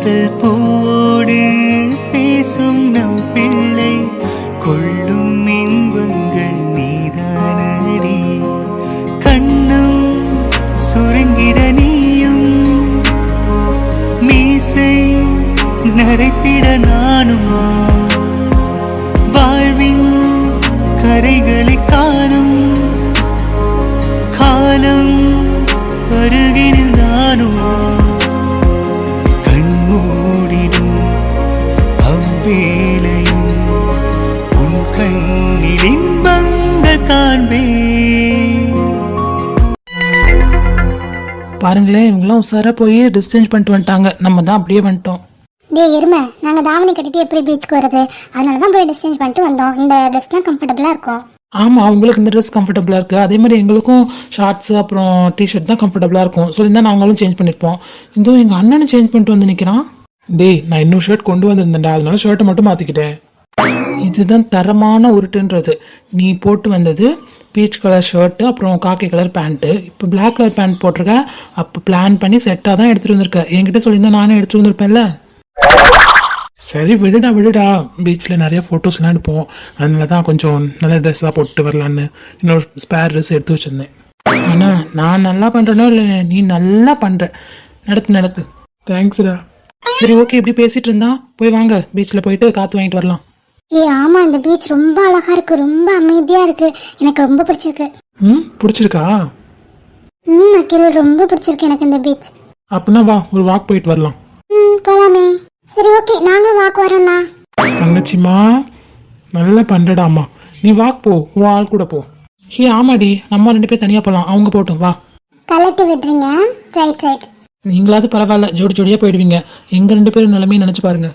se puede. கண்ணில் இன்பங்கள் காண்பேன் பாருங்களேன் இவங்களாம் உசாரா போய் டிஸ்டன்ஸ் பண்ணிட்டு வந்துட்டாங்க. நம்ம தான் அப்படியே வந்துட்டோம். டேய் எருமை நாங்கள் தாவணி கட்டிட்டு எப்படி பீச்சுக்கு வருது அதனால தான் போய் டிஸ்சேஞ்ச் பண்ணிட்டு வந்தோம். இந்த ட்ரெஸ் தான் கம்ஃபர்டபுளாக இருக்கும். ஆமாம் அவங்களுக்கு இந்த ட்ரெஸ் கம்ஃபர்டபுளாக இருக்குது அதே மாதிரி எங்களுக்கும் ஷார்ட்ஸ் அப்புறம் டிஷர்ட் தான் கம்ஃபர்டபுளாக இருக்கும். சொல்லியிருந்தா நாங்களும் சேஞ்ச் பண்ணியிருப்போம் இதோ எங்கள் அண்ணனும் சேஞ்ச் பண்ணிட்டு வந்து நிற்கிறான் டேய் நான் இன்னும் ஷர்ட் கொண்டு வந்திருந்தேன்டா. அதனால ஷர்ட்டை மட்டும் மாற்றிக்கிட்டேன் இதுதான் தரமான உருட்டுன்றது. நீ போட்டு வந்தது பீச் கலர் ஷர்ட்டு அப்புறம் காக்கி கலர் பேண்ட்டு இப்போ பிளாக் கலர் பேண்ட் போட்டிருக்க. அப்போ பிளான் பண்ணி செட்டாக தான் எடுத்துகிட்டு வந்திருக்க. என்கிட்ட சொல்லியிருந்தா நானே எடுத்துகிட்டு வந்திருப்பேன்ல? சரி விடுடா விடுடா. பீச்சில் நிறைய ஃபோட்டோஸ்லாம் எடுப்போம். அதனால தான் கொஞ்சம் நல்ல ட்ரெஸ்ஸாக போட்டு வரலான்னு இன்னொரு ஸ்பேர் ட்ரெஸ் எடுத்து வச்சுருந்தேன். ஆனால் நான் நல்லா பண்ணுறேனோ இல்லை நீ நல்லா பண்ணுற நடத்து நடத்து. தேங்க்ஸ்டா சரி ஓகே இப்படி பேசிகிட்டு இருந்தா போய் வாங்க. பீச்சில் போயிட்டு காற்று வாங்கிட்டு வரலாம். ஏ ஆமாம் இந்த பீச் ரொம்ப அழகாக இருக்குது ரொம்ப அமைதியாக இருக்குது எனக்கு ரொம்ப பிடிச்சிருக்கு. ம் பிடிச்சிருக்கா? ம் அக்கில் ரொம்ப பிடிச்சிருக்கு எனக்கு இந்த பீச் அப்படின்னா வா ஒரு வாக் போயிட்டு வரலாம். ம் போகலாமே சரி ஓகே நாங்களும் வாக்கு வரோண்ணா தங்கச்சிம்மா நல்லா பண்ணுறடாம்மா நீ வாக் போ உன் ஆள் கூட போ. ஹே ஆமாடி நம்ம ரெண்டு பேர் தனியாக போகலாம் அவங்க போட்டும் வா. கலட்டி விடுறீங்க? ரைட் ரைட் நீங்களாவது பரவாயில்ல ஜோடி ஜோடியாக போயிடுவீங்க. எங்கள் ரெண்டு பேரும் நிலைமையை நினச்சி பாருங்க.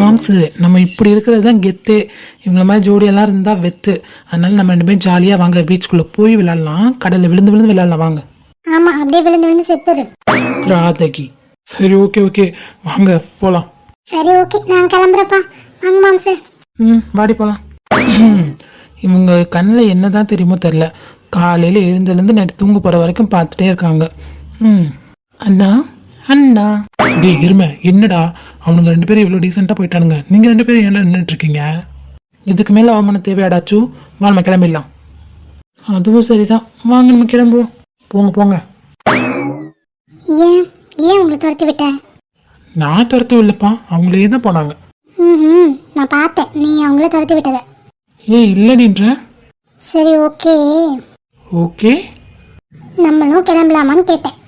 மாம்சு நம்ம இப்படி இருக்கிறது தான் கெத்து. இவங்கள மாதிரி ஜோடியெல்லாம் இருந்தால் வெத்து. அதனால நம்ம ரெண்டு பேரும் ஜாலியாக வாங்க பீச்சுக்குள்ளே போய் விளாட்லாம் கடலில் விழுந்து விழுந்து விளாட்லாம் வாங்க. ஆமாம் அப்படியே விழுந்து விழுந்து செத்துரு. ராதகி. சரி ஓகே ஓகே வாங்க போகலாம் சரி ஓகே நான் கிளம்புறப்பா வாங்க மாம்சு ம் வாடி போகலாம் இவங்க கண்ணில் என்ன தான் தெரியுமோ தெரில காலையில் எழுந்துலேருந்து நைட்டு தூங்க போகிற வரைக்கும் பார்த்துட்டே இருக்காங்க. ம். அண்ணா? அண்ணா. டேய் இருமை என்னடா? அவனுங்க ரெண்டு பேரும் இவ்வளோ டீசெண்டாக போயிட்டானுங்க. நீங்கள் ரெண்டு பேரும் என்ன நின்றுட்டு இருக்கீங்க இதுக்கு மேலே அவமானம் தேவையாடாச்சு வா நம்ம கிளம்பிடலாம். அதுவும் சரிதான். வாங்க நம்ம கிளம்புவோம். போங்க போங்க. ஏன்? ஏன் உங்களை துரத்தி விட்டேன் நான் துரத்தும் இல்லைப்பா. அவங்களே தான் போனாங்க. ம் நான் பார்த்தேன். நீ அவங்கள துரத்தி விட்டதை. ஏய் இல்லடின்ற. சரி ஓகே. ஓகே. நம்மளும் கிளம்பலாமான்னு கேட்டேன்.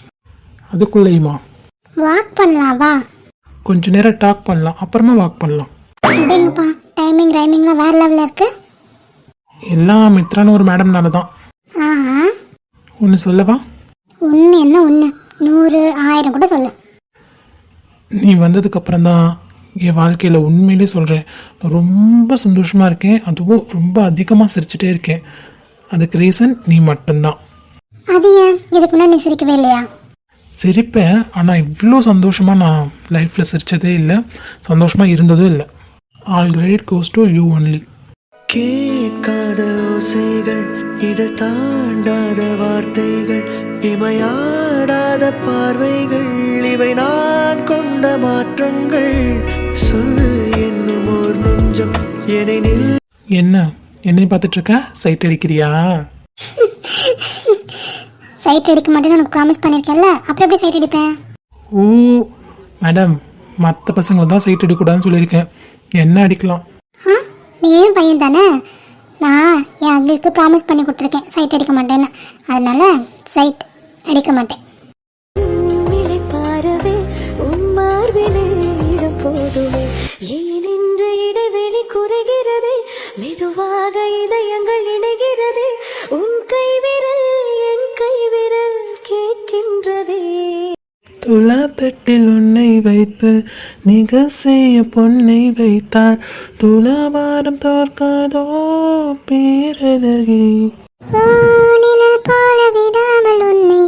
அதுக்குள்ளேயுமா? வாக் பண்ணலாம் வா. கொஞ்ச நேரம் டாக் பண்ணலாம் அப்புறமா வாக் பண்ணலாம். அப்படிங்கப்பா டைமிங் ரைமிங்லாம் வேற லெவலில் இருக்கு. எல்லாம் மித்ரான்னு ஒரு மேடம்னால தான். ஆஹா. ஒன்று சொல்லவா? ஒன்று என்ன ஒன்று நூறு ஆயிரம் கூட சொல்லு. நீ வந்ததுக்கப்புறம் தான் என் வாழ்க்கையில் உண்மையிலே சொல்கிறேன் நான் ரொம்ப சந்தோஷமாக இருக்கேன். அதுவும் ரொம்ப அதிகமாக சிரிச்சிட்டே இருக்கேன். அதுக்கு ரீசன் நீ மட்டும்தான். அது ஏன்? இதுக்கு முன்னாடி நீ சிரிக்கவே இல்லையா? சிரிப்பேன் ஆனால் இவ்வளோ சந்தோஷமாக நான் லைஃப்பில் சிரிச்சதே இல்லை. சந்தோஷமாக இருந்ததும் இல்லை. All great goes to you only கேட்காத ஓசைகள் இதழ் தாண்டாத வார்த்தைகள் இமையாடாத பார்வைகள் இவை நான் கொண்ட மாற்றங்கள். சொல் என்னும் ஓர் நெஞ்சம் என்னை நில் என்ன? என்னை பார்த்துட்டு இருக்க? சைட் அடிக்கிறியா சைட் அடிக்க மாட்டேன்னு உனக்கு ப்ராமிஸ் பண்ணியிருக்கேன்ல அப்புறம் எப்படி சைட் அடிப்பேன்? ஓ மேடம் மற்ற பசங்களை தான் சைட் அடிக்கக்கூடாதுன்னு சொல்லியிருக்கேன். என்ன அடிக்கலாம்? ஆ நீயும் பையன் தானே? நான் என் அங்கிளுக்கு ப்ராமிஸ் பண்ணி கொடுத்துருக்கேன் சைட் அடிக்க மாட்டேன்னு. அதனால சைட் அடிக்க மாட்டேன். உம்மிலை பாரவே உன் மார்பிலே இடம் போதுமே. ஏன் இன்று இடைவெளி குறைகிறதே மெதுவாக இதயங்கள் இணைகிறதே. உன் கைவிரல் துலா தட்டில் உன்னை வைத்து நிக செய்ய பொன்னை வைத்தார் துலாபாரம் தோற்காதோ பேரழகி. போல விடாமல் உன்னை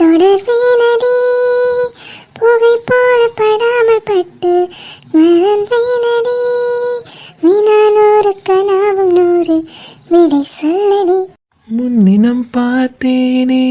தொடர்வேனடி புகை போல படாமல் பட்டு மறந்தேனடி வினா நூறு கனாவும் நூறு விடை சொல்லடி. முன்னினம் பார்த்தேனே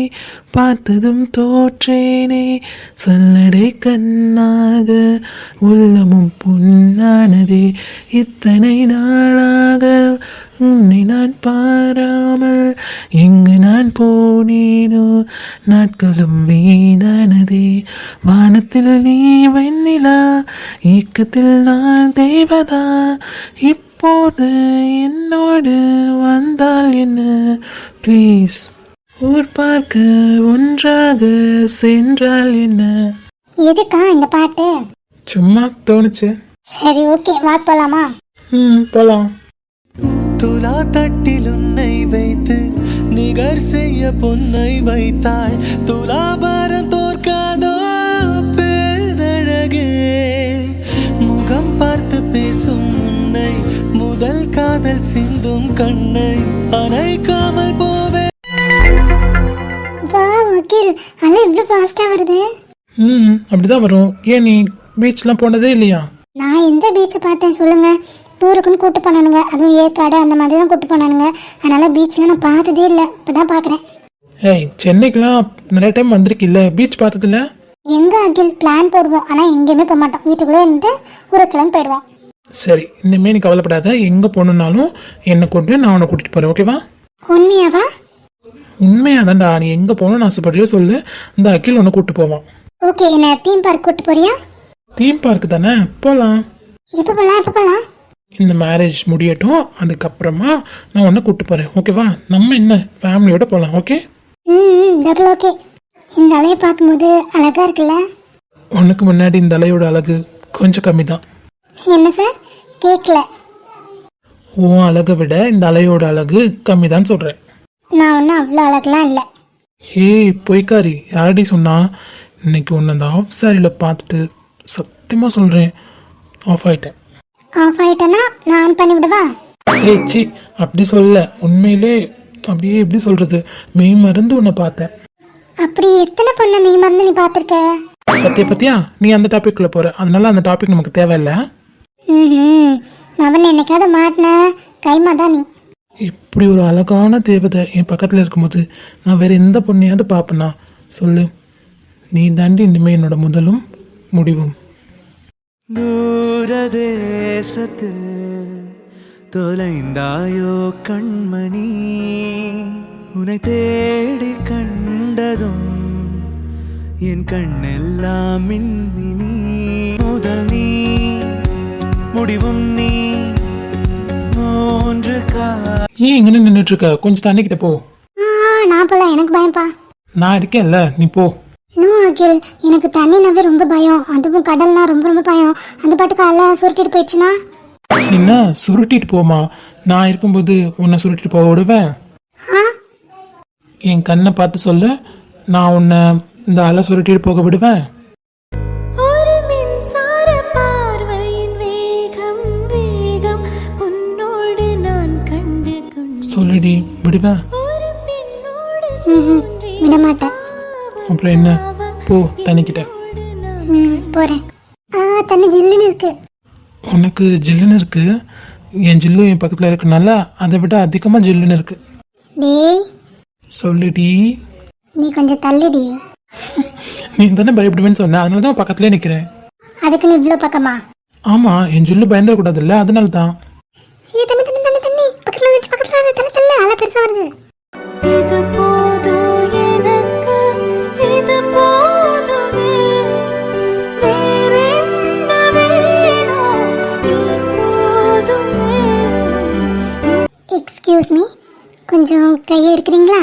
பார்த்ததும் தோற்றேனே. சல்லடை கண்ணாக உள்ளமும் புண்ணானதே இத்தனை நாளாக உன்னை நான் பாராமல் எங்கு நான் போனேனோ? நாட்களும் வீணானதே. வானத்தில் நீ வெண்ணிலா இயக்கத்தில் நான் தேவதா? இப்போது என்னோடு வந்தால் என்ன? ப்ளீஸ் ஊர் பார்க்க ஒன்றாக சென்றால் என்ன? எதுக்கா இந்த பாட்டு? சும்மா தோணுச்சு. சரி ஓகே வாக் போலாமா? ம் போகலாம் துலா தட்டில் உன்னை வைத்து நிகர் செய்ய பொன்னை வைத்தாள் துலாபாரம் தோற்காதோ பேரழகே. முகம் பார்த்து பேசும் உன்னை முதல் காதல் சிந்தும் கண்ணை அணைக்காமல் போவே. வக்கீல் அது இவ்வளோ ஃபாஸ்ட்டாக வருது? ம் அப்படிதான் வரும். ஏன் நீ பீச்லாம் போனதே இல்லையா? நான் எந்த பீச்சை பார்த்தேன் சொல்லுங்க. டூருக்குன்னு கூட்டு போனானுங்க. அதுவும் ஏற்காடு அந்த மாதிரி தான் கூட்டு போனானுங்க. அதனால பீச்சில் நான் பார்த்ததே இல்லை. இப்போ தான் பார்க்குறேன். ஏய் சென்னைக்கெலாம் நிறைய டைம் வந்திருக்கில்ல. பீச் பார்த்ததில்ல? எங்கே அகில் பிளான் போடுவோம். ஆனால் எங்கேயுமே போக மாட்டோம். வீட்டுக்குள்ளே இருந்துட்டு ஊருக்கிழமை போயிடுவோம். சரி இனிமே நீ கவலைப்படாத. எங்கே போகணுன்னாலும் என்னை கொண்டு நான் உன்னை கூட்டிகிட்டு போகிறேன் ஓகேவா உண்மையாவா? உண்மையாக தான்டா நீ எங்கே போகணும்னு ஆசைப்படுறியோ சொல்லு. இந்த அகில் உன்னை கூப்பிட்டு போவான். ஓகே என்ன தீம் பார்க் கூட்டு போறியா? தீம் பார்க்கு தானே? போகலாம் எப்போ போகலாம் எப்போ போகலாம் இந்த மேரேஜ் முடியட்டும். அதுக்கப்புறமா நான் உன்னை கூப்பிட்டு போகிறேன் ஓகேவா நம்ம என்ன ஃபேமிலியோட போகலாம் ஓகே ம் டபுள் ஓகே இந்த அலையை பார்க்கும்போது அழகா இருக்குல்ல? உனக்கு முன்னாடி இந்த அலையோட அழகு கொஞ்சம் கம்மி தான் என்ன சார் கேட்கல உன் அழகை விட இந்த அலையோட அழகு கம்மி தான் சொல்கிறேன் நான் ஒன்றும் அவ்வளோ அழகுலாம் இல்லை. ஏய் பொய்க்காரி யாரடி சொன்னா? இன்னைக்கு உன்னை அந்த ஆஃப் சாரியில் பார்த்துட்டு சத்தியமாக சொல்கிறேன் ஆஃப் ஆயிட்டேன். ஆஃப் ஆயிட்டேன்னா நான் ஆன் பண்ணி விடவா? ஏய் சி அப்படி சொல்ல உண்மையிலே அப்படியே எப்படி சொல்கிறது மெய் மறந்து உன்னை பார்த்தேன். அப்படி எத்தனை பொண்ணை மீ மறந்து நீ பார்த்துருக்க? சத்திய பத்தியா? நீ அந்த டாபிக்ல போற. அதனால அந்த டாபிக் நமக்கு தேவையில்ல. ம் அவன் என்னைக்காவது மாட்டின? கைமா தான் நீ. இப்படி ஒரு அழகான தேவதை என் பக்கத்தில் இருக்கும்போது நான் வேறு எந்த பொண்ணையாவது பார்ப்பேனா? சொல்லு. நீ தாண்டி இனிமே என்னோட முதலும் முடிவும். தேசத்து தொலைந்தாயோ கண்மணி உன்னை தேடி கண்டதும் என் கண்ணெல்லாம் மின்மினி முதல் நீ முடிவும் நீ. மூன்று ஏன் இங்கே நின்றுட்டு இருக்க கொஞ்சம் தண்ணிக்கிட்ட போ. ஆ நான் போல எனக்கு பயம்ப்பா. நான் இருக்கேன்ல. நீ போ. இன்னும் அகில் எனக்கு தண்ணினாவே ரொம்ப பயம். அதுவும் கடல்னா ரொம்ப ரொம்ப பயம். அந்த பாட்டுக்கு அலை சுருட்டிட்டு போயிடுச்சுன்னா? என்ன? சுருட்டிட்டு போமா? நான் இருக்கும்போது உன்னை சுருட்டிட்டு போக விடுவேன் என் கண்ணை பார்த்து சொல்லு. நான் உன்னை இந்த அலை சுருட்டிட்டு போக விடுவேன். சொல்லுடி. விடுவேன் ஒரு பெண்ணோடு ம் விட மாட்டேன் அப்புறம் என்ன? போ தண்ணிக்கிட்ட போகிறேன் ஆ தண்ணி ஜில்லுன்னு இருக்கு. உனக்கு ஜில்லுன்னு இருக்கு? என் ஜில்லு என் பக்கத்தில் இருக்கனால அதை விட அதிகமாக ஜில்லுன்னு இருக்கு. டேய். சொல்லுடி. நீ கொஞ்சம் தள்ளிடி. நீ தானே பயப்படுவேன்னு சொன்ன அதனால தான் பக்கத்துலேயே நிற்கிறேன் அதுக்கு நீ இவ்வளோ பக்கமா? ஆமாம் என் ஜில்லு பயந்துடக்கூடாதுல்ல அதனால தான் ஏ தண்ணி தண்ணி தண்ணி தண்ணி பக்கத்தில் வருது தள்ளி தள்ளி அலை பெருசாக வருது. இது போதும் எனக்கு இது எக்ஸ்கியூஸ் மீ கொஞ்சம் கையை எடுக்கிறீங்களா?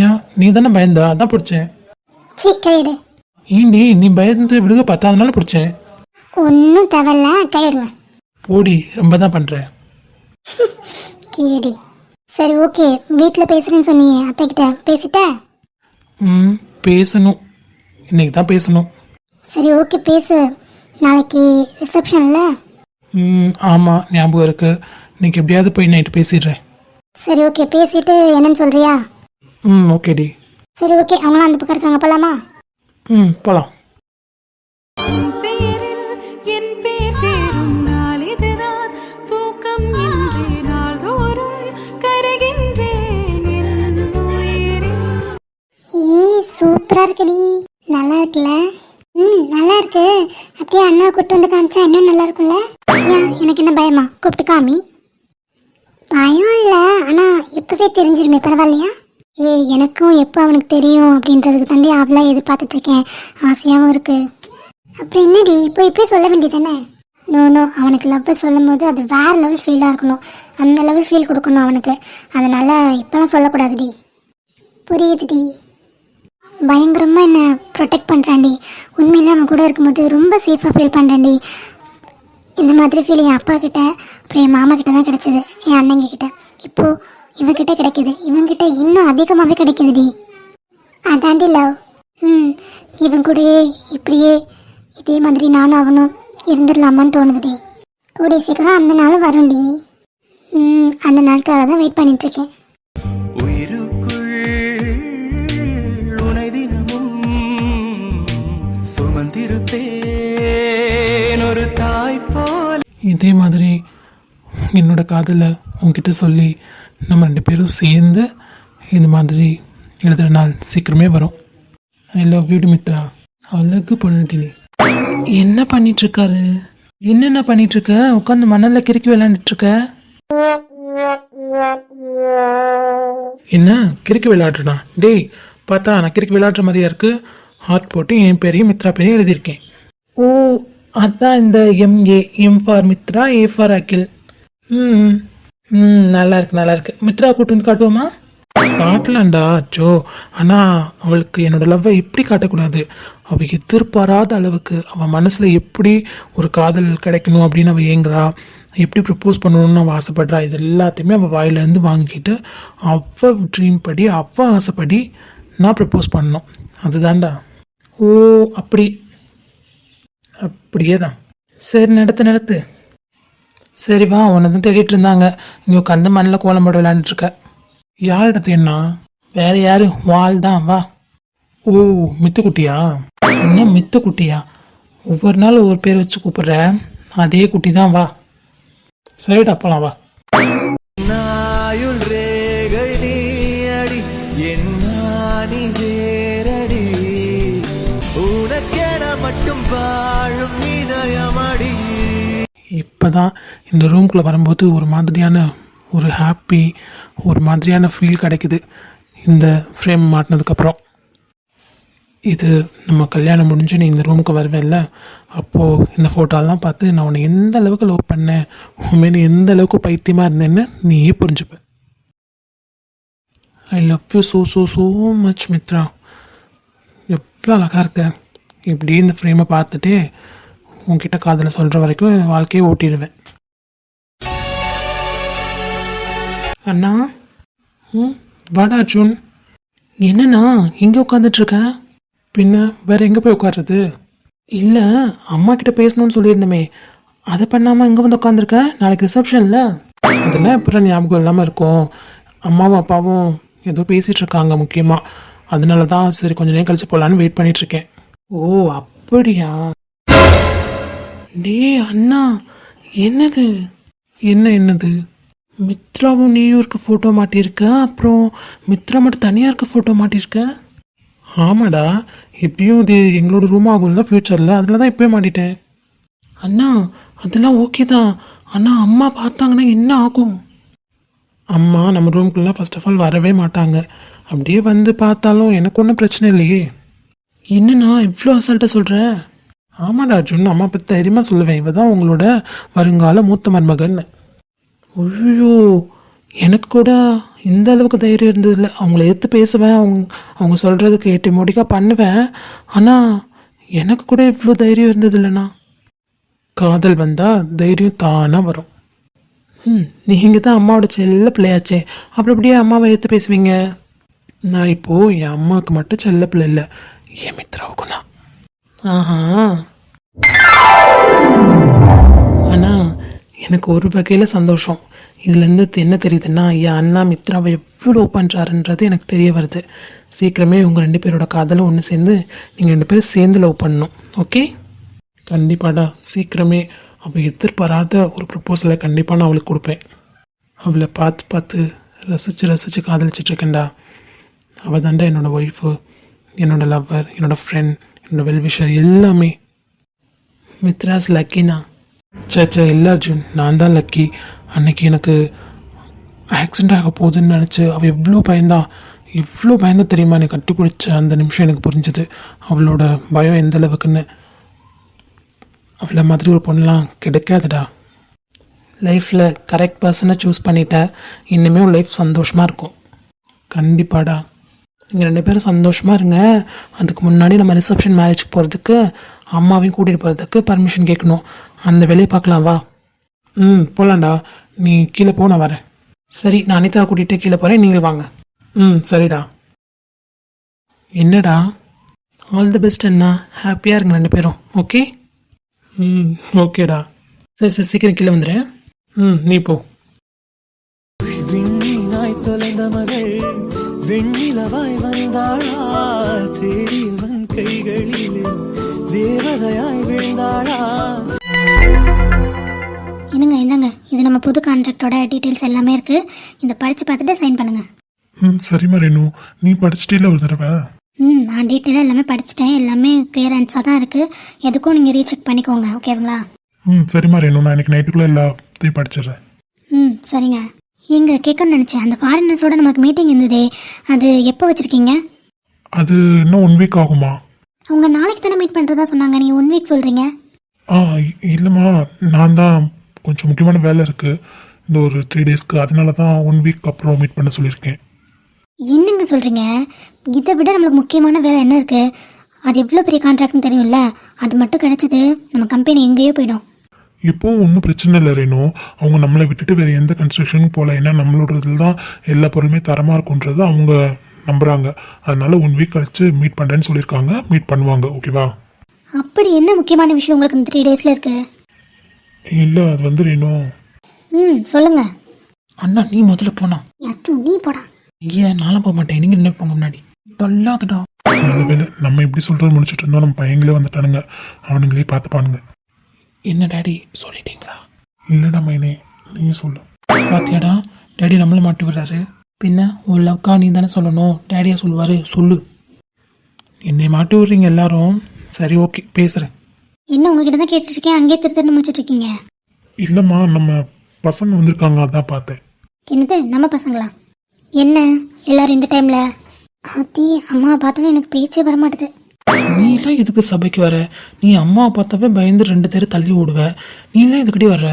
ஏன் நீ தானே பயந்தா? அதான் பிடிச்சேன். சி கையெடு ஏண்டி நீ பயந்து விடுக பார்த்தா அதனால பிடிச்சேன். ஒன்றும் தேவையில்ல கையெடுங்க போடி ரொம்ப தான் பண்ணுறேன் கேடி சரி ஓகே. வீட்டில் பேசுகிறேன்னு சொன்னியே அத்தைக்கிட்ட பேசிட்ட? ம் பேசணும். இன்னைக்கு தான் பேசணும். சரி ஓகே பேசு. நாளைக்கு ரிசப்ஷனில்? ம் ஆமாம் ஞாபகம் இருக்கு. இன்னைக்கு எப்படியாவது போய் நைட்டு பேசிடுறேன். சரி ஓகே. பேசிட்டு என்னன்னு சொல்றியா? ம் ஓகேடி சரி ஓகே. அவங்களாம் அந்த பக்கம் இருக்காங்க. போலாமா? ம் போகலாம் சூப்பராக இருக்குடி நல்லா இருக்குல்ல? ம் நல்லா இருக்கு. அப்படியே அண்ணா கூப்பிட்டு வந்து காமிச்சா இன்னும் நல்லா இருக்கும்ல? ஏன் எனக்கு என்ன பயமா? கூப்பிட்டு காமி. பயம் இல்லை. ஆனால் இப்போவே தெரிஞ்சிருமே பரவாயில்லையா? ஏய் எனக்கும் எப்போ அவனுக்கு தெரியும் அப்படின்றதுக்கு தாண்டி அவளாக எதிர்பார்த்துட்டு இருக்கேன் ஆசையாகவும் இருக்கு. அப்புறம் என்னடி? இப்போ இப்போயே சொல்ல வேண்டியதானே நோ நோ அவனுக்கு லவ்வை சொல்லும் போது அது வேற லெவல் ஃபீலாக இருக்கணும். அந்த லெவல் ஃபீல் கொடுக்கணும் அவனுக்கு. அதனால் இப்போலாம் சொல்லக்கூடாதுடி. புரியுதுடி. பயங்கரமாக என்னை ப்ரொடெக்ட் பண்ணுறான்டி உண்மையிலே அவன் கூட இருக்கும்போது ரொம்ப சேஃபாக ஃபீல் பண்ணுறான்டி இந்த மாதிரி ஃபீல் என் அப்பா கிட்ட அப்புறம் என் மாமா கிட்ட தான் கிடச்சிது. என் அண்ணங்க கிட்ட. இப்போது இவங்கிட்ட கிடைக்குது. இவங்கிட்ட இன்னும் அதிகமாகவே கிடைக்குதுடி. அதாண்டி லவ் ம் இவன் கூடயே இப்படியே இதே மாதிரி நானும் அவனும் இருந்துடலாமான்னு தோணுதுடி. கூடிய சீக்கிரம் அந்த நாளும் வரும்டி. ம் அந்த நாளுக்காக தான் வெயிட் பண்ணிகிட்ருக்கேன் இதே மாதிரி என்னோட காதலை உங்ககிட்ட சொல்லி நம்ம ரெண்டு பேரும் சேர்ந்து இந்த மாதிரி எழுதுகிற நாள் சீக்கிரமே வரும். ஐ லவ் யூ மித்ரா அழகு பண்ணிட்டு நீ என்ன பண்ணிட்டுருக்காரு? என்னென்ன பண்ணிட்டுருக்க? உட்காந்து மணல்ல கிறுக்கி விளையாண்டுட்டு இருக்க என்ன? கிறுக்கி விளையாடுறா டேய் பார்த்தா நான் கிறுக்கி விளையாடுற மாதிரியா இருக்கு? ஹார்ட் போட்டு என் பேரையும் மித்ரா பேரையும் எழுதியிருக்கேன். ஓ அதான் இந்த M A M for Mithra A for Akhil. ம் ம் நல்லா இருக்கு நல்லா இருக்கு மித்ரா கூட்டு வந்து காட்டுவோமா? காட்டலாம்டா அச்சோ. ஆனால் அவளுக்கு என்னோட லவ்வை எப்படி காட்டக்கூடாது. அவள் எதிர்பாராத அளவுக்கு அவள் மனசில் எப்படி ஒரு காதல் கிடைக்கணும் அப்படின்னு அவள் ஏங்குறா எப்படி ப்ரப்போஸ் பண்ணணும்னு அவள் ஆசைப்படுறா இது எல்லாத்தையுமே அவள் வாயிலேருந்து வாங்கிக்கிட்டு அவள் ட்ரீம் படி அவள் ஆசைப்படி நான் ப்ரப்போஸ் பண்ணணும். அதுதான்டா. ஓ அப்படி. அப்படியே தான் சரி நடத்து நடத்து. சரி வா உன்னை தான் தேடிட்டு இருந்தாங்க. இங்கே உட்காந்து மண்ணில் கோலம் போட விளையாண்டுட்டு யார் இடத்து வேற யாரு? வால் தான் வா. ஓ மித்துக்குட்டியா? என்ன மித்துக்குட்டியா? ஒவ்வொரு நாள் ஒவ்வொரு பேர் வச்சு கூப்பிடுற. அதே குட்டி தான் வா. சரிடா போகலாம் வா. மட்டும் வாழும் இதயமடி இப்போதான் இந்த ரூம்குள்ளே வரும்போது ஒரு மாதிரியான ஒரு ஹாப்பி ஒரு மாதிரியான ஃபீல் கிடைக்குது. இந்த ஃப்ரேம் மாட்டினதுக்கப்புறம். இது நம்ம கல்யாணம் முடிஞ்சு நீ இந்த ரூமுக்கு வருவேல்ல? அப்போது இந்த ஃபோட்டோலாம் பார்த்து நான் உன்னை எந்த அளவுக்கு லவ் பண்ணேன்? உண்மையில எந்த அளவுக்கு பைத்தியமாக இருந்தேன்னு நீயே புரிஞ்சுப்ப. I love you so so so much Mithra. எவ்வளோ அழகாக இருக்க. இப்படி இந்த ஃப்ரேமை பார்த்துட்டு உன்கிட்ட காதலை சொல்கிற வரைக்கும் வாழ்க்கையை ஓட்டிடுவேன். அண்ணா ம் வாடா அர்ஜுன். என்னண்ணா இங்கே உட்காந்துட்ருக்க பின்ன வேற எங்கே போய் உட்காருறது? இல்லை அம்மா கிட்ட பேசணும்னு சொல்லியிருந்தமே. அதை பண்ணாமல் இங்கே வந்து உட்காந்துருக்க நாளைக்கு ரிசப்ஷனில்? அதெல்லாம் எப்போ ஞாபகம் இல்லாமல் இருக்கும். அம்மாவும் அப்பாவும் ஏதோ பேசிகிட்ருக்காங்க முக்கியமாக அதனால தான் சரி கொஞ்ச நேரம் கழிச்சு போகலான்னு வெயிட் பண்ணிகிட்ருக்கேன் இருக்கேன். ஓ அப்படியா? டேய் அண்ணா என்னது? என்ன என்னது? மித்ராவும் நீயும் இருக்க ஃபோட்டோ மாட்டியிருக்க? அப்புறம் மித்ரா மட்டும் தனியாக இருக்க ஃபோட்டோ மாட்டியிருக்க? ஆமாடா எப்படியும் இது எங்களோட ரூம் ஆகும்ல ஃப்யூச்சரில் அதில் தான் இப்போயே மாட்டிட்டேன். அண்ணா அதெல்லாம் ஓகே தான். அண்ணா அம்மா பார்த்தாங்கன்னா என்ன ஆகும்? அம்மா நம்ம ரூம்குள்ளே ஃபர்ஸ்ட் ஆஃப் ஆல் வரவே மாட்டாங்க. அப்படியே வந்து பார்த்தாலும் எனக்கு ஒன்றும் பிரச்சனை இல்லையே. என்னண்ணா இவ்வளோ அசால்ட்டாக சொல்கிற ஆமாடா அர்ஜுன் அம்மா பற்றி தைரியமாக சொல்லுவேன். இவ தான் உங்களோட வருங்கால மூத்த மருமகன் ஐயோ எனக்கு கூட இந்த அளவுக்கு தைரியம் இருந்ததில்ல. அவங்கள எடுத்து பேசுவேன் அவங்க அவங்க சொல்கிறதுக்கு எட்டு முடிக்கா பண்ணுவேன். ஆனால் எனக்கு கூட இவ்வளோ தைரியம் இருந்தது இல்லைண்ணா காதல் வந்தால் தைரியம் தானாக வரும். ம் நீங்கள் தான் அம்மாவோட செல்ல பிள்ளையாச்சே. அப்புறம் அப்படியே அம்மாவை எடுத்து பேசுவீங்க? நான் இப்போது என் அம்மாவுக்கு மட்டும் செல்ல பிள்ளை இல்லை. என் மித்ராவுக்கும் தான் ஆஹா. ஆனால் எனக்கு ஒரு வகையில் சந்தோஷம். இதுலேருந்து என்ன தெரியுதுன்னா என் அண்ணா மித்ராவை எவ்வளோ பண்ணுறாருன்றது எனக்கு தெரிய வருது. சீக்கிரமே உங்கள் ரெண்டு பேரோட காதலும் ஒன்று சேர்ந்து நீங்கள் ரெண்டு பேரும் சேர்ந்து லவ் பண்ணணும். ஓகே கண்டிப்பாடா சீக்கிரமே. அவள் எதிர்பாராத ஒரு ப்ரப்போசலை கண்டிப்பாக நான் அவளுக்கு கொடுப்பேன். அவளை பார்த்து பார்த்து ரசித்து ரசித்து காதலிச்சிட்ருக்கேன்டா அவள் தாண்டா என்னோடய ஒய்ஃபு என்னோட லவ்வர் என்னோட ஃப்ரெண்ட் என்னோட வெல்விஷர் எல்லாமே. மித்ராஸ் லக்கினா சே இல்லை அர்ஜுன் நான் தான் லக்கி அன்னைக்கு எனக்கு ஆக்சிடென்ட் ஆக போகுதுன்னு நினச்சி அவள் எவ்வளோ பயந்தா எவ்வளோ பயந்தா தெரியுமா? எனக்கு கட்டி பிடிச்ச அந்த நிமிஷம் எனக்கு புரிஞ்சுது. அவளோட பயம் எந்த அளவுக்குன்னு. அவளை மாதிரி ஒரு பொண்ணுலாம் கிடைக்காதுடா. லைஃப்பில் கரெக்ட் பர்சனை சூஸ் பண்ணிட்டேன் இன்னுமே உன் லைஃப் சந்தோஷமாக இருக்கும். கண்டிப்பாடா. நீங்கள் ரெண்டு பேரும் சந்தோஷமாக இருங்க. அதுக்கு முன்னாடி நம்ம ரிசப்ஷன் மேரேஜுக்கு போகிறதுக்கு அம்மாவையும் கூட்டிகிட்டு போகிறதுக்கு பர்மிஷன் கேட்கணும். அந்த வேலையை பார்க்கலாம் வா. ம் போகலாம்டா நீ கீழே போ நான் வரேன். சரி நான் அனிதா கூட்டிகிட்டு கீழே போகிறேன் நீங்கள் வாங்க. ம் சரிடா. என்னடா? ஆல் தி பெஸ்ட் அண்ணா. ஹாப்பியாக இருங்க ரெண்டு பேரும். ஓகே ம் ஓகேடா சரி சரி சீக்கிரம் கீழே வந்துடுறேன் ம் நீ போ. தொலைந்த மகள் வெண்ணிலவாய் வந்தாளா? தேடியவன் கைகளில் தேவதையாய் விழுந்தாளா? என்னங்க என்னங்க? இது நம்ம புது கான்ட்ராக்டோட டீட்டெயில்ஸ் எல்லாமே இருக்குது இந்த படித்து பார்த்துட்டு சைன் பண்ணுங்கள் ம் சரிம்மா ரேணு நீ படிச்சிட்டே ஒரு தடவை? ம் நான் டீட்டெயிலாக எல்லாமே படிச்சிட்டேன். எல்லாமே கிளியரன்ஸாக தான் இருக்குது எதுக்கும் நீங்கள் ரீசெக் பண்ணிக்கோங்க ஓகேங்களா ம் சரிம்மா ரேணு நான் இன்னைக்கு நைட்டுக்குள்ளே எல்லாத்தையும் படிச்சிடுறேன். ம் சரிங்க. எங்க கேட்கணும்னு நினச்சேன். அந்த ஃபாரினர்ஸோட நமக்கு மீட்டிங் இருந்ததே. அது எப்போ வச்சுருக்கீங்க? அது இன்னும் ஒன் வீக் ஆகுமா? அவங்க நாளைக்கு தானே மீட் பண்ணுறதா சொன்னாங்க. நீங்கள் ஒன் வீக் சொல்கிறீங்க ஆ இல்லைம்மா. நான் தான் கொஞ்சம் முக்கியமான வேலை இருக்குது இந்த ஒரு த்ரீ டேஸ்க்கு அதனால தான் ஒன் வீக் அப்புறம் மீட் பண்ண சொல்லியிருக்கேன். என்னங்க சொல்கிறீங்க இதை விட நம்மளுக்கு முக்கியமான வேலை என்ன இருக்குது அது எவ்வளோ பெரிய கான்ட்ராக்ட்னு தெரியும்ல. அது மட்டும் கிடைச்சது நம்ம கம்பெனி எங்கேயோ போயிடும். இப்போவும் ஒன்றும் பிரச்சனை இல்லை ரேணு. அவங்க நம்மளை விட்டுட்டு வேறு எந்த கன்ஸ்ட்ரக்ஷனுக்கும் போகல. ஏன்னா நம்மளோட இதில் தான் எல்லா பொருளுமே தரமாக இருக்குன்றது அவங்க நம்புகிறாங்க அதனால ஒன் வீக் கழிச்சு மீட் பண்ணுறேன்னு சொல்லியிருக்காங்க. மீட் பண்ணுவாங்க. ஓகேவா அப்படி என்ன முக்கியமான விஷயம் உங்களுக்கு இந்த த்ரீ டேஸில் இருக்குது இல்லை அது வந்து ரேணு. ம் சொல்லுங்கள் அண்ணா நீ முதல்ல போனா. அச்சு நீ போடா. ஏன் நானும் போக மாட்டேன். நீங்கள் என்ன போங்க முன்னாடி. தள்ளாதடா. நல்ல வேலை நம்ம எப்படி சொல்கிறது முடிச்சுட்டு இருந்தோம் நம்ம பையங்களே வந்துட்டானுங்க. அவனுங்களே பார்த்துப்பானுங்க. என்ன டேடி சொல்லிட்டீங்களா? இல்லைடா மைனே நீ சொல்லு. பாத்தியாடா டேடி நம்மள மாட்டி விடுறாரு. பின்ன உன் லவ்க்கா நீ தானே சொல்லணும். டேடியா சொல்லுவாரு சொல்லு. என்னை மாட்டி விடுறீங்க எல்லாரும். சரி ஓகே பேசுகிறேன் என்ன உங்ககிட்ட தான் கேட்டுட்டு இருக்கேன் அங்கேயே திரு திருன்னு முடிச்சிட்டு இருக்கீங்க? இல்லைம்மா நம்ம பசங்க வந்திருக்காங்க அதான் பார்த்தேன். என்னது நம்ம பசங்களா? என்ன எல்லாரும் இந்த டைமில் ஆத்தி அம்மா பார்த்தோன்னே எனக்கு பேச்சே வர மாட்டுது நீலாம் எதுக்கு சபைக்கு வர? நீ அம்மாவை பார்த்தாவே பயந்து ரெண்டு பேரும் தள்ளி ஓடுவ. நீலாம் எதுக்கிட்டே வர்ற?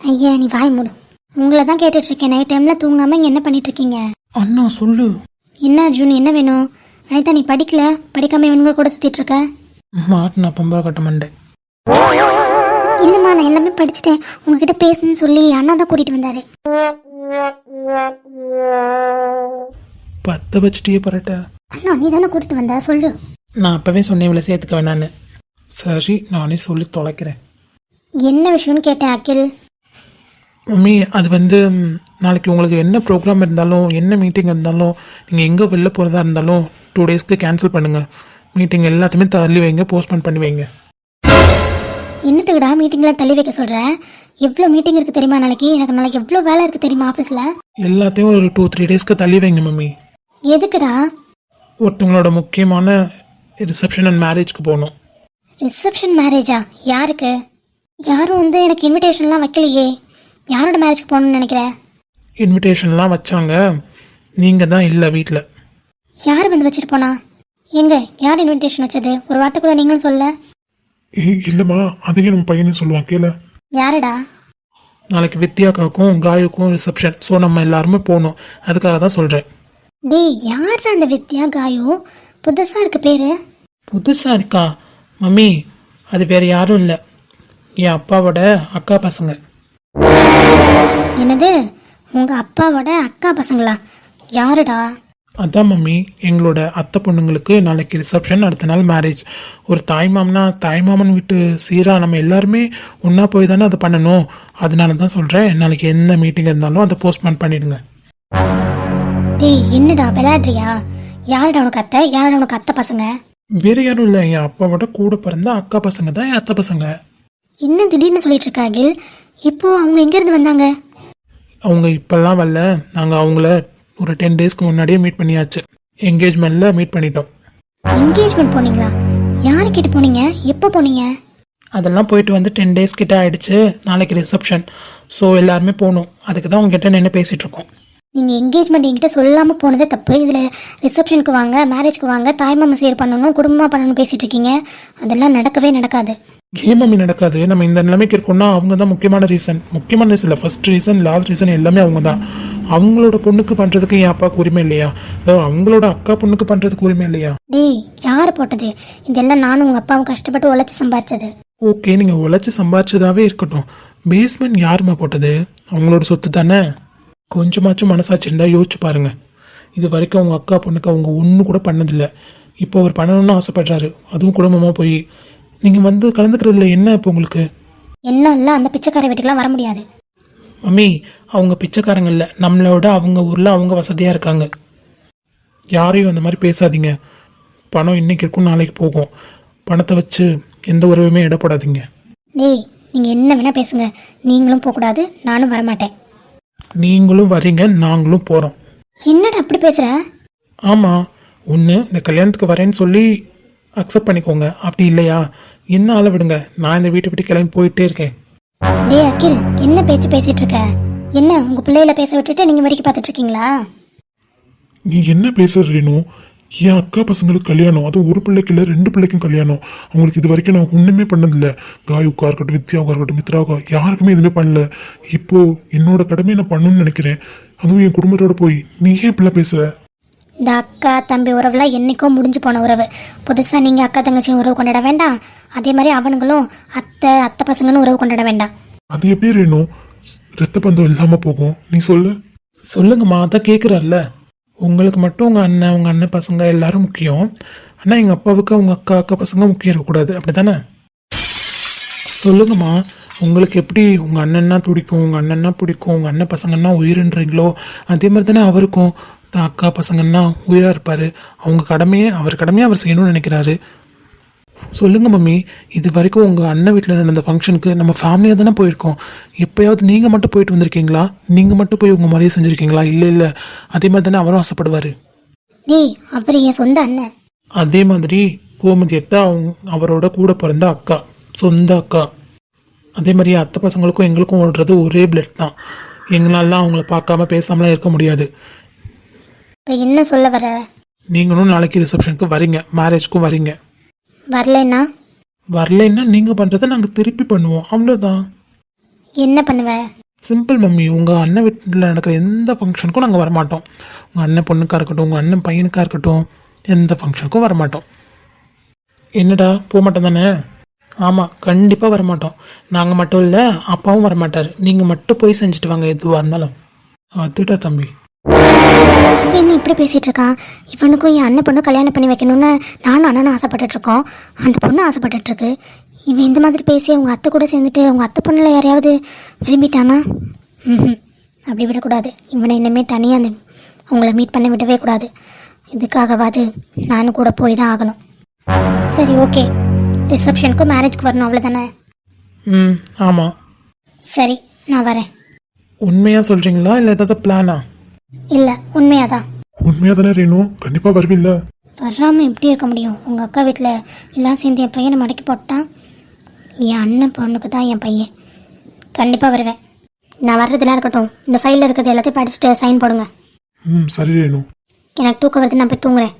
ஐயா நீ வாய் மூடு. உங்களை தான் கேட்டுட்டு இருக்கேன் நைட் டைமில் தூங்காமல் இங்கே என்ன பண்ணிட்டு இருக்கீங்க அண்ணா சொல்லு. என்ன அர்ஜுன் என்ன வேணும்? அனிதா நீ படிக்கல? படிக்காம இவனுங்க கூட சுற்றிட்டு இருக்க மாட்டினா பொம்பளை கட்ட மண்டை. இல்லைம்மா நான் எல்லாமே படிச்சுட்டேன். உங்ககிட்ட பேசணும்னு சொல்லி அண்ணா தான் கூட்டிகிட்டு வந்தாரு. பத்த வச்சுட்டே பரட்ட. அண்ணா நீ தானே கூட்டிகிட்டு வந்த? சொல்லு. நான் அப்பவே சொன்னேன் இவளை சேர்த்துக்க வேணான்னு. சரி நானே சொல்லி தொலைக்கிறேன். என்ன விஷயம்னு கேட்டேன் அகில்? மம்மி அது வந்து நாளைக்கு உங்களுக்கு என்ன ப்ரோக்ராம் இருந்தாலும் என்ன மீட்டிங் இருந்தாலும் நீங்கள் எங்கே வெளில போகிறதா இருந்தாலும் டூ டேஸ்க்கு கேன்சல் பண்ணுங்கள் மீட்டிங் எல்லாத்தையுமே தள்ளி வைங்க போஸ்ட்போன் பண்ணி வைங்க. என்னத்துக்குடா மீட்டிங்கில் தள்ளி வைக்க சொல்கிற எவ்வளோ மீட்டிங் இருக்குது தெரியுமா நாளைக்கு? எனக்கு நாளைக்கு எவ்வளோ வேலை இருக்குது தெரியுமா ஆஃபீஸில் எல்லாத்தையும் ஒரு டூ த்ரீ டேஸ்க்கு தள்ளி வைங்க மம்மி. எதுக்குடா? ஒருத்தவங்களோட முக்கியமான ரிசப்ஷன் அண்ட் மேரேஜ்க்கு போகணும். ரிசப்ஷன் மேரேஜா யாருக்கு? யாரும் வந்து எனக்கு இன்விடேஷன்லாம் வைக்கலையே. யாரோட மேரேஜ்க்கு போகணும்னு நினைக்கிற? இன்விடேஷன்லாம் வச்சாங்க. நீங்கள் தான் இல்லை வீட்டில் யார் வந்து வச்சுட்டு போனா? எங்க? யார் இன்விடேஷன் வச்சது? ஒரு வார்த்தை கூட நீங்களும் சொல்ல. ஏய் இல்லைம்மா. அதையும் நம்ம பையனே சொல்லுவான். கேள. யாருடா? நாளைக்கு வித்யாக்காவுக்கும் காயுக்கும் ரிசப்ஷன் ஸோ நம்ம எல்லாருமே போகணும். அதுக்காக தான் சொல்கிறேன் டேய் யார் அந்த வித்யா காயு புதுசாக இருக்கு பேரு. புதுசாக இருக்கா? மம்மி அது வேறு யாரும் இல்லை. என் அப்பாவோட அக்கா பசங்க. என்னது? உங்க அப்பாவோட அக்கா பசங்களா? யாருடா? அதான் மம்மி எங்களோட அத்தை பொண்ணுங்களுக்கு நாளைக்கு ரிசப்ஷன் அடுத்த நாள் மேரேஜ் ஒரு தாய்மாமனா தாய்மாமன் வீட்டு சீரா நம்ம எல்லாருமே ஒன்றா போய் தானே அதை பண்ணணும். அதனால தான் சொல்கிறேன் நாளைக்கு எந்த மீட்டிங் இருந்தாலும் அதை போஸ்ட்போன் பண்ணிடுங்க. டேய் என்னடா விளையாடுறியா? யாருடா உனக்கு அத்தை? யாருடா உனக்கு அத்தை பசங்க? வேறு யாரும் இல்லை என் அப்பாவோட கூட பிறந்த அக்கா பசங்க தான் என் அத்தை பசங்க. என்ன திடீர்னு சொல்லிட்டு இருக்கா அகில் இப்போ அவங்க எங்கேருந்து வந்தாங்க? அவங்க இப்போல்லாம் வரல. நாங்கள் அவங்கள ஒரு டென் டேஸ்க்கு முன்னாடியே மீட் பண்ணியாச்சு. என்கேஜ்மெண்ட்டில் மீட் பண்ணிட்டோம். என்கேஜ்மெண்ட் போனீங்களா? யார் கிட்ட போனீங்க? எப்போ போனீங்க? அதெல்லாம் போயிட்டு வந்து டென் டேஸ் கிட்ட ஆயிடுச்சு. நாளைக்கு ரிசப்ஷன் ஸோ எல்லாருமே போகணும் அதுக்கு தான் உங்ககிட்ட நின்று பேசிகிட்டு இருக்கோம். நீங்கள் என்கேஜ்மெண்ட் என்கிட்ட சொல்லாமல் போனதே தப்பு இதில் ரிசப்ஷனுக்கு வாங்க மேரேஜ்க்கு வாங்க தாய்மாமா சேர் பண்ணணும் குடும்பமாக பண்ணணும் பேசிகிட்டு இருக்கீங்க. அதெல்லாம் நடக்கவே நடக்காது. ஏன் மம்மி நடக்காது? நம்ம இந்த நிலைமைக்கு இருக்கோம்னா அவங்க தான் முக்கியமான ரீசன் முக்கியமான ரீசன் இல்லை. ஃபர்ஸ்ட் ரீசன் லாஸ்ட் ரீசன் எல்லாமே அவங்க தான். அவங்களோட பொண்ணுக்கு பண்ணுறதுக்கு என் அப்பாவுக்கு உரிமை இல்லையா? அதோ அவங்களோட அக்கா பொண்ணுக்கு பண்ணுறதுக்கு உரிமை இல்லையா? டேய் யார் போட்டது? இதெல்லாம் நானும் உங்கள் அப்பாவும் கஷ்டப்பட்டு உழைச்சி சம்பாரிச்சது. ஓகே நீங்கள் உழைச்சி சம்பாரிச்சதாவே இருக்கட்டும். பேஸ்மெண்ட் யாரும்மா போட்டது? அவங்களோட சொத்து தானே? கொஞ்சமாச்சும் மனசாட்சி இருந்தால் யோசிச்சு பாருங்க. இது வரைக்கும் அவங்க அக்கா பொண்ணுக்கு அவங்க ஒன்று கூட பண்ணதில்லை. இப்போ அவர் பண்ணணும்னு ஆசைப்படுறாரு. அதுவும் குடும்பமாக போய். நீங்கள் வந்து கலந்துக்கிறதுல என்ன இப்போ உங்களுக்கு? என்ன இல்லை அந்த பிச்சைக்கார வீட்டுக்கெலாம் வர முடியாது. மம்மி அவங்க பிச்சைக்காரங்க இல்லை. நம்மளோட அவங்க ஊரில் அவங்க வசதியாக இருக்காங்க. யாரையும் அந்த மாதிரி பேசாதீங்க. பணம் இன்னைக்கு இருக்கும் நாளைக்கு போகும். பணத்தை வச்சு எந்த உறவுமே இடப்படாதீங்க. டேய் நீங்கள் என்ன வேணால் பேசுங்க. நீங்களும் போகக்கூடாது நானும் வரமாட்டேன். நீங்களும் வரீங்க நாங்களும் போகிறோம் என்னடா அப்படி பேசுகிற ஆமாம் ஒன்று இந்த கல்யாணத்துக்கு வரேன்னு சொல்லி அக்செப்ட் பண்ணிக்கோங்க. அப்படி இல்லையா? என்ன ஆள விடுங்க நான் இந்த வீட்டை விட்டு கிளம்பி போயிட்டே இருக்கேன். டேய் அகில் என்ன பேச்சு பேசிட்டு இருக்க? என்ன உங்கள் பிள்ளையில பேச விட்டுட்டு நீங்கள் வேடிக்கை பார்த்துட்டு இருக்கீங்களா? நீ என்ன பேசுற ரேணு? என் அக்கா பசங்களுக்கு கல்யாணம்? அதுவும் ஒரு பிள்ளைக்கு இல்லை ரெண்டு பிள்ளைக்கும் கல்யாணம். அவங்களுக்கு இது வரைக்கும் நான் ஒன்றுமே பண்ணதில்ல. காயுக்கா இருக்கட்டும் வித்யாவுக்கா இருக்கட்டும் மித்ராவுக்கா யாருக்குமே எதுவுமே பண்ணல. இப்போ என்னோட கடமையை நான் பண்ணணும்னு நினைக்கிறேன். அதுவும் என் குடும்பத்தோட போய் நீ ஏன் இப்படிலாம் பேசுற? இந்த அக்கா தம்பி உறவுலாம் என்னைக்கோ முடிஞ்சு போன உறவு. புதுசாக நீங்கள் அக்கா தங்கச்சி உறவு கொண்டாட வேண்டாம். அதே மாதிரி அவனுங்களும் அத்தை அத்தை பசங்கன்னு உறவு கொண்டாட வேண்டாம். அது எப்படி ரேணு? ரத்த பந்தம் இல்லாம போகும். நீ சொல்லு. சொல்லுங்கம்மா அதான் கேட்குறாருல உங்களுக்கு மட்டும் உங்கள் அண்ணன் உங்கள் அண்ணன் பசங்க எல்லாரும் முக்கியம். ஆனால் எங்கள் அப்பாவுக்கு அவங்க அக்கா அக்கா பசங்க முக்கியம் இருக்கக்கூடாது. அப்படி தானே சொல்லுங்கம்மா உங்களுக்கு எப்படி உங்கள் அண்ணன்னா துடிக்கும் உங்கள் அண்ணன்னா பிடிக்கும் உங்கள் அண்ணன் பசங்கன்னா உயிருன்றீங்களோ அதே மாதிரி தானே அவருக்கும் அக்கா பசங்கன்னா உயிராக இருப்பார். அவங்க கடமையை அவர் கடமையை அவர் செய்யணும்னு நினைக்கிறாரு. சொல்லுங்க மம்மி. இது வரைக்கும் உங்கள் அண்ணன் வீட்டில் நடந்த ஃபங்க்ஷனுக்கு நம்ம ஃபேமிலியாக தானே போயிருக்கோம். எப்போயாவது நீங்கள் மட்டும் போயிட்டு வந்திருக்கீங்களா? நீங்கள் மட்டும் போய் உங்கள் மாதிரியே செஞ்சுருக்கீங்களா? இல்லை இல்லை. அதே மாதிரி தானே அவரும் ஆசைப்படுவார். டேய் அவர் என் சொந்த அண்ணன். அதே மாதிரி கோமதி அத்தை அவங்க அவரோட கூட பிறந்த அக்கா சொந்த அக்கா. அதே மாதிரி அத்தை பசங்களுக்கும் எங்களுக்கும் ஓடுறது ஒரே பிளட் தான். எங்களாலாம் அவங்கள பார்க்காம பேசாமலாம் இருக்க முடியாது. இப்போ என்ன சொல்ல வர? நீங்களும் நாளைக்கு ரிசப்ஷனுக்கு வரீங்க. மேரேஜ்க்கும் வரீங்க. வரலைன்னா? வரலைன்னா நீங்கள் பண்ணுறதை நாங்கள் திருப்பி பண்ணுவோம். அவ்வளோதான் என்ன பண்ணுவ? Simple mummy. உங்கள் அண்ணன் வீட்டில் நடக்கிற எந்த ஃபங்க்ஷனுக்கும் நாங்கள் வரமாட்டோம். உங்கள் அண்ணன் பொண்ணுக்காக இருக்கட்டும் உங்கள் அண்ணன் பையனுக்காக இருக்கட்டும் எந்த ஃபங்க்ஷனுக்கும் வரமாட்டோம். என்னடா? போக மாட்டோம் தானே? ஆமாம் கண்டிப்பாக வரமாட்டோம். நாங்கள் மட்டும் இல்லை அப்பாவும் வரமாட்டார். நீங்கள் மட்டும் போய் செஞ்சுட்டு வாங்க எதுவாக இருந்தாலும். அதுடா தம்பி. என்ன இப்படி பேசிட்டு இருக்கான் இவனுக்கும் என் அண்ணன் பொண்ணு கல்யாணம் பண்ணி வைக்கணும்னு நானும் அண்ணனும் ஆசைப்பட்டுட்டு இருக்கோம் அந்த பொண்ணு ஆசைப்பட்டுட்டு இருக்கு இவன் இந்த மாதிரி பேசி அவங்க அத்தை கூட சேர்ந்துட்டு அவங்க அத்தை பொண்ணுல யாரையாவது விரும்பிட்டானா? ம் அப்படி விடக்கூடாது. இவனை இனிமேல் தனியாக அந்த அவங்கள மீட் பண்ண விடவே கூடாது. இதுக்காகவாது நானும் கூட போய் தான் ஆகணும். சரி ஓகே ரிசப்ஷனுக்கும் மேரேஜ்க்கு வரணும் அவ்வளோதானே ம் ஆமாம் சரி நான் வரேன். உண்மையாக சொல்கிறீங்களா இல்லை ஏதாவது பிளானா இல்லை உண்மையாக தான் உண்மையா தானே ரேணு? கண்டிப்பா வருவில்ல. வராமல் எப்படி இருக்க முடியும்? உங்கள் அக்கா வீட்டில் எல்லாம் சேர்ந்து என் பையனை மடக்கி போட்டான் என் அண்ணன் பொண்ணுக்கு தான் என் பையன். கண்டிப்பாக வருவேன். நான் வர்றதுலாம் இருக்கட்டும் இந்த ஃபைலில் இருக்கிறது எல்லாத்தையும் படிச்சுட்டு சைன் போடுங்க. ம் சரி ரேணு. எனக்கு தூக்கம் வருது நான் போய் தூங்குறேன்.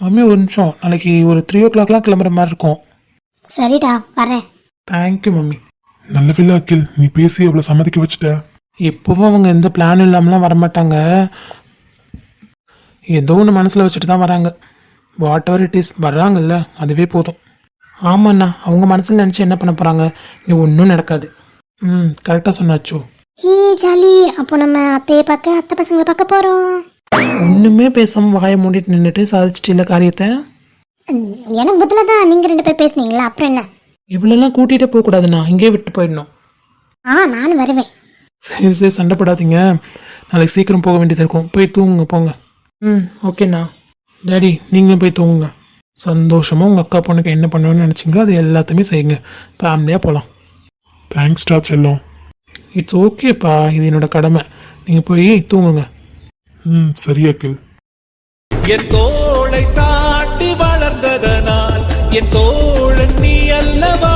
மம்மி ஒரு நிமிஷம். நாளைக்கு ஒரு த்ரீ ஓ கிளாக்லாம் கிளம்புற மாதிரி இருக்கும். சரிடா வரேன் தேங்க்யூ மம்மி. நல்ல வேலை அகில். நீ பேசி அவளை சம்மதிக்க வச்சுட்ட? எப்பவும் அவங்க எந்த பிளான் இல்லாமலாம் வரமாட்டாங்க. ஏதோ ஒன்று மனசில் வச்சுட்டு தான் வராங்க. வாட் எவர் இட் இஸ் வர்றாங்கல்ல அதுவே போதும். ஆமாண்ணா அவங்க மனசில் நினச்சி என்ன பண்ண போகிறாங்க இது ஒன்றும் நடக்காது. ம் கரெக்டாக சொன்னாச்சோ. ஈ ஜாலி. அப்போ நம்ம அத்தையை பார்க்க அத்தை பசங்களை பார்க்க போகிறோம் ஒன்றுமே பேசாமல் வாயை மூடிட்டு நின்றுட்டு சாதிச்சிட்டு இல்லை காரியத்தை. எனக்கு பதிலாக தான் நீங்கள் ரெண்டு பேர் பேசுனீங்களா? அப்புறம் என்ன? இவ்வளோலாம் கூட்டிகிட்டே போகக்கூடாதுண்ணா. இங்கேயே விட்டு போயிடணும். ஆ நானும் வருவேன். சரி சரி சண்டை போடாதீங்க நாளைக்கு சீக்கிரம் போக வேண்டியது இருக்கும். போய் தூங்குங்க போங்க. ம் ஓகேண்ணா டேடி நீங்களும் போய் தூங்குங்க. சந்தோஷமாக உங்கள் அக்கா பொண்ணுக்கு என்ன பண்ணணும்னு நினச்சிங்களோ அது எல்லாத்தையுமே செய்யுங்க. ஃபேமிலியாக போகலாம் தேங்க்ஸ்டா செல்லம். இட்ஸ் ஓகேப்பா இது என்னோட கடமை. நீங்கள் போய் தூங்குங்க. ம் சரி அகில். என் தோளை தாண்டி வளர்ந்த என் தோழன் நீ அல்லவா?